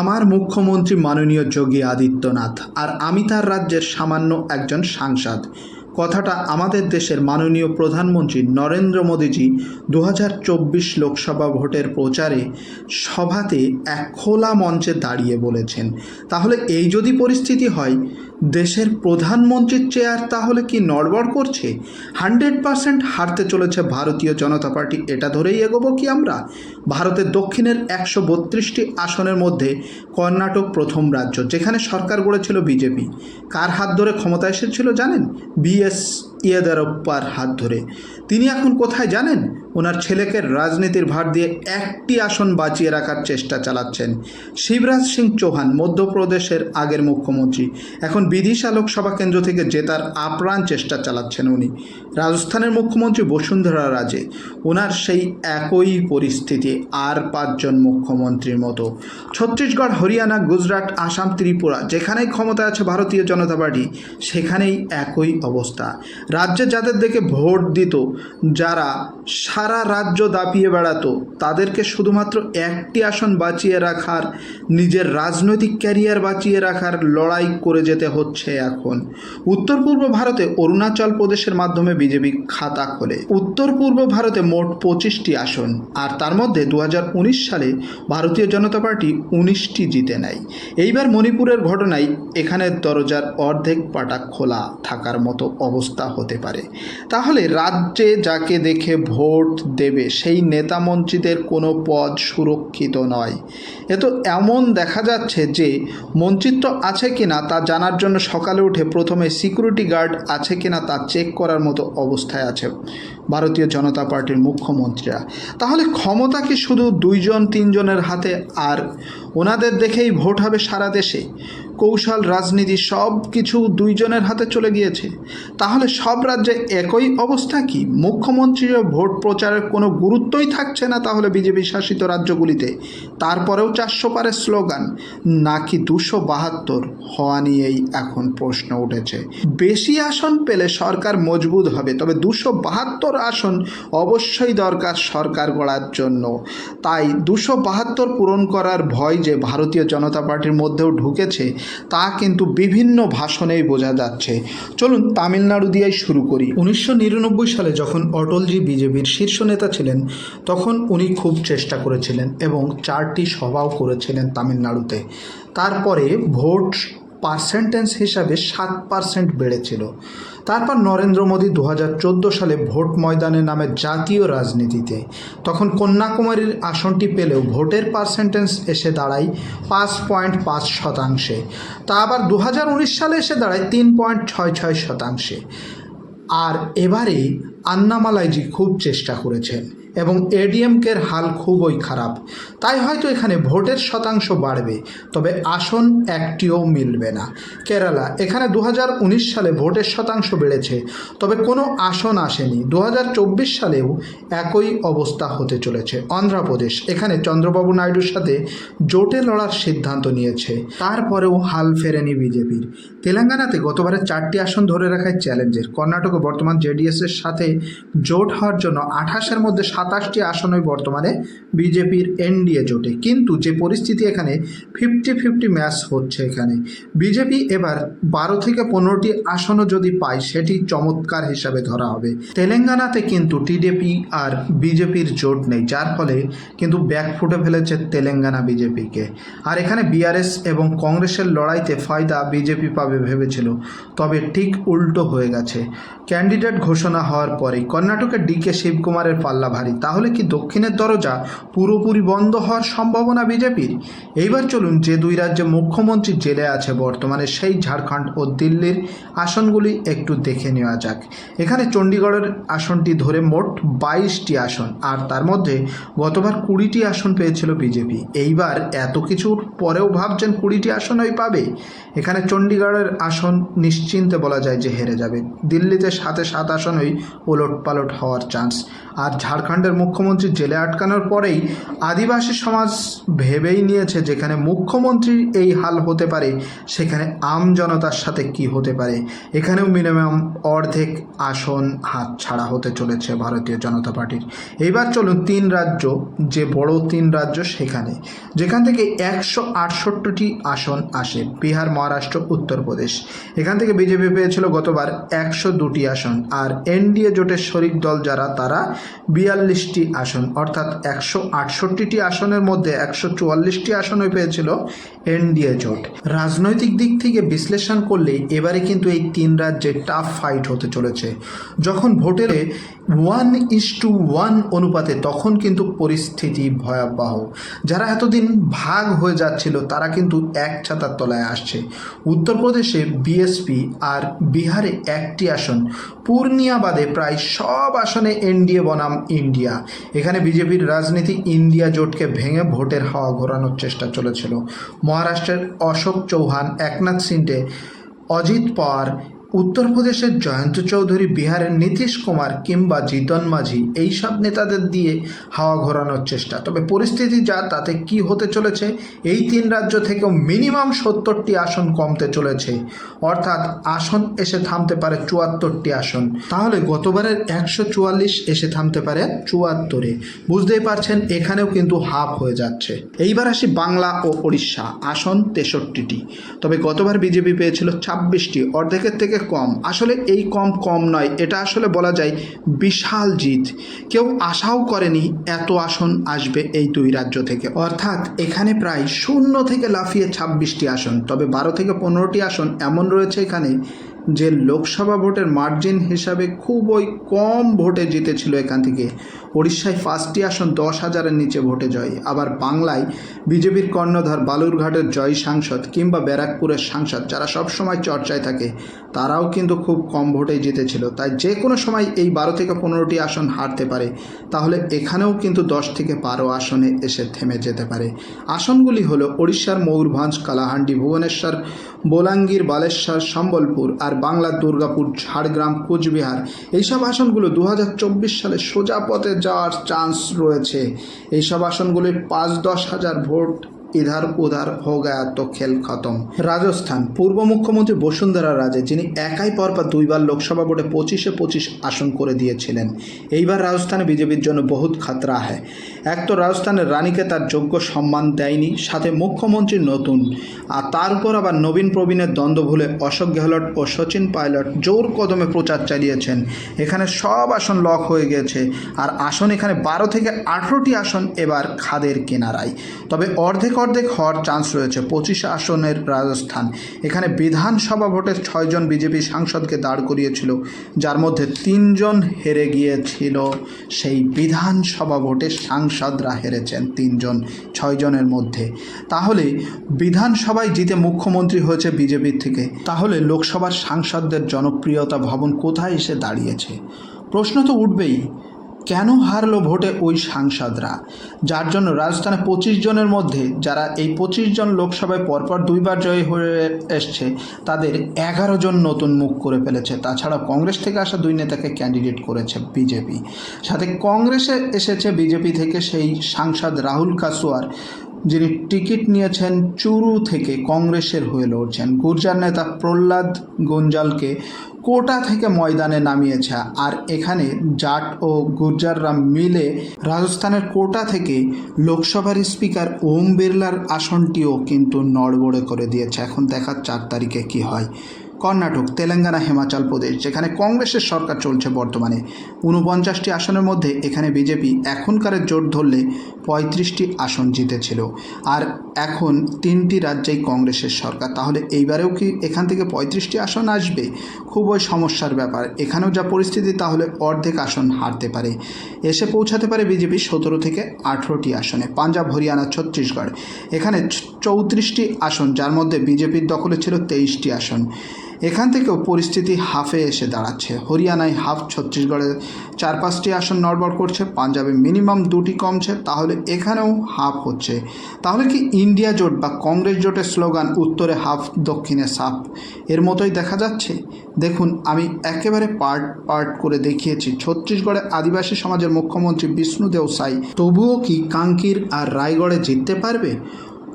আমার মুখ্যমন্ত্রী মাননীয় যোগী আদিত্যনাথ আর আমি তার রাজ্যের সামান্য একজন সাংসদ। কথাটা আমাদের দেশের মাননীয় প্রধানমন্ত্রী নরেন্দ্র মোদীজি দু হাজার চব্বিশ লোকসভা ভোটের প্রচারে সভাতে এক খোলা মঞ্চে দাঁড়িয়ে বলেছেন। তাহলে এই যদি পরিস্থিতি হয় দেশের প্রধানমন্ত্রীর চেয়ার তাহলে কি নড়বড় করছে? হান্ড্রেড পারসেন্ট হারতে চলেছে ভারতীয় জনতা পার্টি। এটা ধরেই এগোবো কি আমরা? ভারতের দক্ষিণের একশো বত্রিশটি আসনের মধ্যে কর্ণাটক প্রথম রাজ্য, যেখানে সরকার গড়েছিল বিজেপি। কার হাত ধরে ক্ষমতা এসেছিল জানেন? বিএস ইয়েদারপ্পার হাত ধরে। তিনি এখন কোথায় জানেন? ওনার ছেলেকে রাজনীতির ভার দিয়ে একটি আসন বাঁচিয়ে রাখার চেষ্টা চালাচ্ছেন শিবরাজ সিং চৌহান, মধ্যপ্রদেশের আগের মুখ্যমন্ত্রী। এখন বিদিশা লোকসভা কেন্দ্র থেকে জেতার আপ্রাণ চেষ্টা চালাচ্ছেন উনি। রাজস্থানের মুখ্যমন্ত্রী বসুন্ধরা রাজে। ওনার সেই একই পরিস্থিতি, আর পাঁচজন মুখ্যমন্ত্রীর মতো। ছত্তিশগড়, হরিয়ানা, গুজরাট, আসাম, ত্রিপুরা, যেখানেই ক্ষমতা আছে ভারতীয় জনতা পার্টি, সেখানেই একই অবস্থা। রাজ্যে যাদের দেখে ভোট দিত, যারা সারা রাজ্য দাপিয়ে বেড়াতো, তাদেরকে শুধুমাত্র একটি আসন বাঁচিয়ে রাখার, নিজের রাজনৈতিক ক্যারিয়ার বাঁচিয়ে রাখার লড়াই করে যেতে হচ্ছে এখন। উত্তর পূর্ব ভারতে অরুণাচল প্রদেশের মাধ্যমে বিজেপি খাতা খোলে। উত্তর পূর্ব ভারতে মোট পঁচিশটি আসন, আর তার মধ্যে দু হাজার উনিশ সালে ভারতীয় জনতা পার্টি উনিশটি জিতে নেয়। এইবার মণিপুরের ঘটনায় এখানের দরজার অর্ধেক পাটা খোলা থাকার মতো অবস্থা হতে পারে। তাহলে রাজ্যে যাকে দেখে ভোট দেবে, সেই নেতা মন্ত্রীদের কোনো পদ সুরক্ষিত নয়। এ তো এমন দেখা যাচ্ছে যে মন্ত্রিত্ব আছে কিনা তা জানার জন্য সকালে উঠে প্রথমে সিকিউরিটি গার্ড আছে কিনা তা চেক করার মতো অবস্থায় আছে ভারতীয় জনতা পার্টির মুখ্যমন্ত্রীরা। তাহলে ক্ষমতা কি শুধু দুইজন, তিনজনের হাতে? আর ওনাদের দেখেই ভোট হবে সারা দেশে? কৌশল, রাজনীতি সব কিছু দুইজনের হাতে চলে গিয়েছে। তাহলে সব রাজ্যে একই অবস্থা কি? মুখ্যমন্ত্রীর ভোট প্রচারের কোনো গুরুত্বই থাকছে না তাহলে বিজেপি শাসিত রাজ্যগুলিতে? তারপরেও চারশো পারের স্লোগান, নাকি দুশো বাহাত্তর? হওয়া নিয়েই এখন প্রশ্ন উঠেছে। বেশি আসন পেলে সরকার মজবুত হবে, তবে দুশো বাহাত্তর আসন অবশ্যই দরকার সরকার গড়ার জন্য। তাই দুশো বাহাত্তর পূরণ করার ভয় যে ভারতীয় জনতা পার্টির মধ্যেও ঢুকেছে তা কিন্তু বিভিন্ন ভাষণেই বোঝা যাচ্ছে। চলুন তামিলনাড়ু দিয়েই শুরু করি। উনিশশো নিরানব্বই সালে যখন অটলজি বিজেপির শীর্ষ নেতা ছিলেন, তখন উনি খুব চেষ্টা করেছিলেন এবং চারটি সভাও করেছিলেন তামিলনাড়ুতে। তারপরে ভোট পার্সেন্টেজ হিসাবে সাত পার্সেন্ট বেড়েছিল। তারপর নরেন্দ্র মোদী দু হাজার চোদ্দ সালে ভোট ময়দানে নামে জাতীয় রাজনীতিতে। তখন কন্যাকুমারীর আসনটি পেলেও ভোটের পার্সেন্টেজ এসে দাঁড়ায় পাঁচ পয়েন্ট পাঁচ শতাংশে। তা আবার দু হাজার উনিশ সালে এসে দাঁড়ায় তিন পয়েন্ট ছয় ছয় শতাংশে। আর এবারে আন্নামালাইজি খুব চেষ্টা করেছেন। এবং এডিএমকের হাল খুবই খারাপ। তাই হয়তো এখানে ভোটের শতাংশ বাড়বে, তবে আসন একটিও মিলবে না। কেরালা, এখানে দু হাজার উনিশ সালে ভোটের শতাংশ বেড়েছে, তবে কোনো আসন আসেনি। দু হাজার চব্বিশ সালেও একই অবস্থা হতে চলেছে। অন্ধ্রপ্রদেশ, এখানে চন্দ্রবাবু নাইডুর সাথে জোটে লড়ার সিদ্ধান্ত নিয়েছে। তারপরেও হাল ফেরেনি বিজেপির। তেলেঙ্গানাতে গতবারে চারটি আসন ধরে রাখায় চ্যালেঞ্জের। কর্ণাটকে বর্তমান জেডিএসের সাথে জোট হওয়ার জন্য আঠাশের মধ্যে সাতাশটি আসনই বর্তমানে বিজেপির এনডিএ জোটে। কিন্তু যে পরিস্থিতি এখানে ফিফটি ফিফটি ম্যাচ হচ্ছে এখানে। বিজেপি এবার বারো থেকে পনেরোটি আসনও যদি পায়, সেটি চমৎকার হিসাবে ধরা হবে। তেলেঙ্গানাতে কিন্তু টিডিপি আর বিজেপির জোট নেই, যার ফলে কিন্তু ব্যাকফুটে ফেলেছে তেলেঙ্গানা বিজেপিকে। আর এখানে বিআরএস এবং কংগ্রেসের লড়াইতে ফায়দা বিজেপি পাবে ভেবেছিল, তবে ঠিক উল্টো হয়ে গেছে। ক্যান্ডিডেট ঘোষণা হওয়ার পরেই কর্ণাটকের ডি কে শিবকুমারের পাল্লা ভারী। তাহলে কি দক্ষিণের দরজা পুরোপুরি বন্ধ হওয়ার সম্ভাবনা বিজেপির? এইবার চলুন, যে দুই রাজ্যে মুখ্যমন্ত্রী জেলে আছে বর্তমানে সেই ঝাড়খণ্ড ও দিল্লির আসনগুলি একটু দেখে নেওয়া যাক। এখানে চণ্ডীগড়ের আসনটি ধরে মোট বাইশটি আসন, আর তার মধ্যে গতবার কুড়িটি আসন পেয়েছিল বিজেপি। এইবার এত কিছুর পরেও ভাবছেন কুড়িটি আসনই পাবে? এখানে চণ্ডীগড়ের আসন নিশ্চিন্তে বলা যায় যে হেরে যাবে। দিল্লিতে সাথে সাত আসনই ওলট পালট হওয়ার চান্স, আর ঝাড়খণ্ড ঝাড়খণ্ডের মুখ্যমন্ত্রী জেলে আটকানোর পরেই আদিবাসী সমাজ ভেবেই নিয়েছে যেখানে মুখ্যমন্ত্রীর এই হাল হতে পারে, সেখানে আম জনতার সাথে কি হতে পারে। এখানেও মিনিমাম অর্ধেক আসন হাত ছাড়া হতে চলেছে ভারতীয় জনতা পার্টির। এইবার চলুন তিন রাজ্য, যে বড় তিন রাজ্য সেখানে, যেখান থেকে একশো আটষট্টিটি আসন আসে, বিহার, মহারাষ্ট্র, উত্তরপ্রদেশ। এখান থেকে বিজেপি পেয়েছিল গতবার একশো দুটি আসন, আর এনডিএ জোটের শরিক দল যারা, তারা বিয়াল্লিশটি আসন, অর্থাৎ একশো আটষট্টিটি আসনের মধ্যে একশো চুয়াল্লিশটি আসনই পেয়েছিল এনডিএ জোট। রাজনৈতিক দিক থেকে বিশ্লেষণ করলে এবারে কিন্তু এই তিন রাজ্যে টাফ ফাইট হতে চলেছে। যখন ভোটের ওয়ান ইস টু ওয়ান অনুপাতে, তখন কিন্তু পরিস্থিতি ভয়াবহ। যারা এতদিন ভাগ হয়ে যাচ্ছিল, তারা কিন্তু এক ছাতার তলায় আসছে। উত্তরপ্রদেশে বিএসপি আর বিহারে একটি আসন পূর্ণিয়া বাদে প্রায় সব আসনে এনডিএ বনাম ইন্ডিয়া। এখানে বিজেপির রাজনীতি ইন্ডিয়া জোটকে ভেঙে ভোটের হাওয়া ঘোরানোর চেষ্টা চলেছিল। মহারাষ্ট্রের অশোক চৌহান, একনাথ সিন্ডে, অজিত পাওয়ার উত্তরপ্রদেশের জয়ন্ত চৌধুরী, বিহারের নীতিশ কুমার কিংবা জিতন মাঝি, এইসব নেতাদের দিয়ে হাওয়া ঘোরানোর চেষ্টা। তবে পরিস্থিতি যা, তাতে কি হতে চলেছে? এই তিন রাজ্য থেকেও মিনিমাম সত্তরটি আসন কমতে চলেছে। অর্থাৎ আসন এসে থামতে পারে চুয়াত্তরটি আসন। তাহলে গতবারের একশো চুয়াল্লিশ এসে থামতে পারে চুয়াত্তরে। বুঝতেই পারছেন, এখানেও কিন্তু হাফ হয়ে যাচ্ছে। এইবার আসি বাংলা ও উড়িষ্যা আসন তেষট্টিটি। তবে গতবার বিজেপি পেয়েছিল ছাব্বিশটি। অর্ধেকের থেকে কম। আসলে এই কম কম নয়, এটা আসলে বলা যায় বিশাল জিত। কেউ আশাও করেনি এত আসন আসবে এই দুই রাজ্য থেকে। অর্থাৎ এখানে প্রায় শূন্য থেকে লাফিয়ে ছাব্বিশটি আসন, তবে বারো থেকে পনেরোটি আসন এমন রয়েছে এখানে যে লোকসভা ভোটের মার্জিন হিসাবে খুবই কম ভোটে জিতেছিল এখান থেকে। উড়িষ্যায় পাঁচটি আসন দশ হাজারের নিচে ভোটে জয়। আবার বাংলায় বিজেপির কর্ণধার বালুরঘাটের জয় সাংসদ কিংবা ব্যারাকপুরের সাংসদ যারা সব সময় চর্চায় থাকে, তারাও কিন্তু খুব কম ভোটে জিতেছিল। তাই যে কোনো সময় এই বারো থেকে পনেরোটি আসন হারতে পারে, তাহলে এখানেও কিন্তু দশ থেকে বারো আসনে এসে থেমে যেতে পারে। আসনগুলি হলো ওড়িশার ময়ূরভঞ্জ, কালাহান্ডি, ভুবনেশ্বর, বোলাঙ্গীর, বালেশ্বর, সম্বলপুর আর বাংলার দুর্গাপুর, ঝাড়গ্রাম, কোচবিহার। এইসব আসনগুলো দু হাজার চব্বিশ সালে সোজা পথে যাওয়ার চান্স রয়েছে। এইসব আসনগুলির পাঁচ দশ হাজার ভোট ইধার উধার হো গায়া তো খেল খতম। রাজস্থান, পূর্ব মুখ্যমন্ত্রী বসুন্ধরা রাজে, যিনি একাই পরপর দুইবার লোকসভা ভোটে পঁচিশে পঁচিশ আসন করে দিয়েছিলেন। এইবার রাজস্থানে বিজেপির জন্য বহুত খাতরা হ্যায় এক তো রাজস্থানের রানীকে তার যোগ্য সম্মান দেয়নি, সাথে মুখ্যমন্ত্রী নতুন। আর তার উপর আবার নবীন প্রবীণের দ্বন্দ্ব ভুলে অশোক গেহলট ও সচিন পাইলট জোর কদমে প্রচার চালিয়েছেন। এখানে সব আসন লক হয়ে গেছে, আর আসন এখানে বারো থেকে আঠেরোটি আসন এবার খাদের কিনারায়। তবে অর্ধেক অর্ধেক হওয়ার চান্স রয়েছে। পঁচিশ আসনের রাজস্থান। এখানে বিধানসভা ভোটে ছয়জন বিজেপি সাংসদকে দাঁড় করিয়েছিল, যার মধ্যে তিনজন হেরে গিয়েছিল। সেই বিধানসভা ভোটে সাংসদরা হেরেছেন তিনজন ছয়জনের মধ্যে। তাহলে বিধানসভায় জিতে মুখ্যমন্ত্রী হয়েছে বিজেপির থেকে। তাহলে লোকসভার সাংসদদের জনপ্রিয়তা ভবন কোথায় এসে দাঁড়িয়েছে? প্রশ্ন তো উঠবেই। কেন হারলো ভোটে ওই সাংসদরা? যার জন্য রাজস্থানে পঁচিশ জনের মধ্যে যারা এই পঁচিশ জন লোকসভায় পরপর দুইবার জয়ী হয়ে এসছে, তাদের এগারো জন নতুন মুখ করে ফেলেছে। তাছাড়া কংগ্রেস থেকে আসা দুই নেতাকে ক্যান্ডিডেট করেছে বিজেপি। সাথে কংগ্রেসে এসেছে বিজেপি থেকে সেই সাংসদ রাহুল কাসুয়ার। যিনি টিকিট নিয়েছেন চুরু থেকে কংগ্রেসের হয়ে লড়ছেন। গুর্জার নেতা প্রহ্লাদ গুঞ্জালকে কোটা থেকে ময়দানে নামিয়েছে। আর এখানে জাট ও গুর্জাররা মিলে রাজস্থানের কোটা থেকে লোকসভার স্পিকার ওম বিড়লার আসনটিও কিন্তু নড়বড়ে করে দিয়েছে। এখন দেখার চার তারিখে কি হয়। কর্ণাটক, তেলেঙ্গানা, হিমাচল প্রদেশ, যেখানে কংগ্রেসের সরকার চলছে বর্তমানে। ঊনপঞ্চাশটি আসনের মধ্যে এখানে বিজেপি এখনকারের জোট ধরলে পঁয়ত্রিশটি আসন জিতেছিল। আর এখন তিনটি রাজ্যেই কংগ্রেসের সরকার। তাহলে এইবারেও কি এখান থেকে পঁয়ত্রিশটি আসন আসবে? খুবই সমস্যার ব্যাপার। এখানেও যা পরিস্থিতি, তাহলে অর্ধেক আসন হারতে পারে। এসে পৌঁছাতে পারে বিজেপি সতেরো থেকে আঠেরোটি আসনে। পাঞ্জাব, হরিয়ানা, ছত্তিশগড়। এখানে চৌত্রিশটি আসন, যার মধ্যে বিজেপির দখলে ছিল তেইশটি আসন। এখান থেকেও পরিস্থিতি হাফে এসে দাঁড়াচ্ছে। হরিয়ানায় হাফ ছত্তিশগড়ে চার পাঁচটি আসন নড়বড় করছে, পাঞ্জাবে মিনিমাম দুটি কমছে, তাহলে এখানেও হাফ হচ্ছে। তাহলে কি ইন্ডিয়া জোট বা কংগ্রেস জোটের স্লোগান উত্তরে হাফ, দক্ষিণে সাফ? এর মতোই দেখা যাচ্ছে? দেখুন, আমি একেবারে পার্ট পার্ট করে দেখিয়েছি। ছত্তিশগড়ে আদিবাসী সমাজের মুখ্যমন্ত্রী বিষ্ণুদেও সাই, তবুও কি কাঙ্কির আর রায়গড়ে জিততে পারবে?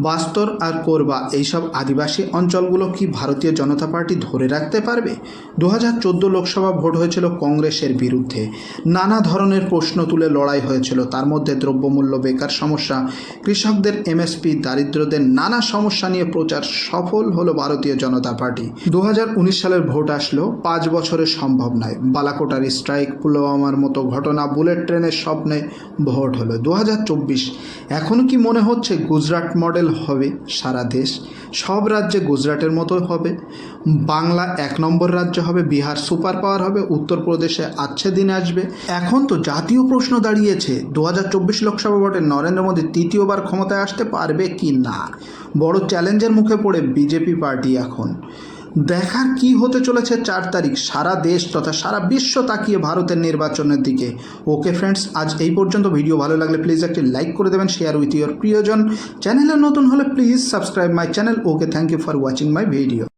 বাস্তর আর কোরবা, এইসব আদিবাসী অঞ্চলগুলো কি ভারতীয় জনতা পার্টি ধরে রাখতে পারবে? দু হাজার চোদ্দ লোকসভা ভোট হয়েছিল কংগ্রেসের বিরুদ্ধে। নানা ধরনের প্রশ্ন তুলে লড়াই হয়েছিল। তার মধ্যে দ্রব্যমূল্য বেকার সমস্যা, কৃষকদের এমএসপি, দারিদ্রদের নানা সমস্যা নিয়ে প্রচার সফল হলো ভারতীয় জনতা পার্টি। দু হাজার উনিশ সালের ভোট আসলো পাঁচ বছরে সম্ভব নয়। বালাকোটার স্ট্রাইক, পুলওয়ামার মতো ঘটনা বুলেট ট্রেনের স্বপ্নে ভোট হলো। দু হাজার চব্বিশ, এখন কি মনে হচ্ছে গুজরাট মডেল হবে, সারা দেশ। সব রাজ্যে গুজরাটের মতো হবে। বাংলা এক নম্বর রাজ্য হবে, বিহার সুপার পাওয়ার হবে উত্তরপ্রদেশে আচ্ছে দিন আসবে। এখন তো জাতীয় প্রশ্ন দাঁড়িয়েছে দু লোকসভা ভোটে নরেন্দ্র মোদী তৃতীয়বার ক্ষমতায় আসতে পারবে কি না? বড় চ্যালেঞ্জের মুখে পড়ে বিজেপি পার্টি এখন। দেখার কি হতে চলেছে চার তারিখ? সারা দেশ তথা সারা বিশ্ব তাকিয়ে ভারতের নির্বাচনের দিকে। ওকে ফ্রেন্ডস আজ এই পর্যন্ত। ভিডিও ভালো লাগলে প্লিজ একটি লাইক করে দেবেন শেয়ার উইথ ইউর প্রিয়জন। চ্যানেলে নতুন হলে please subscribe my channel okay thank you for watching my video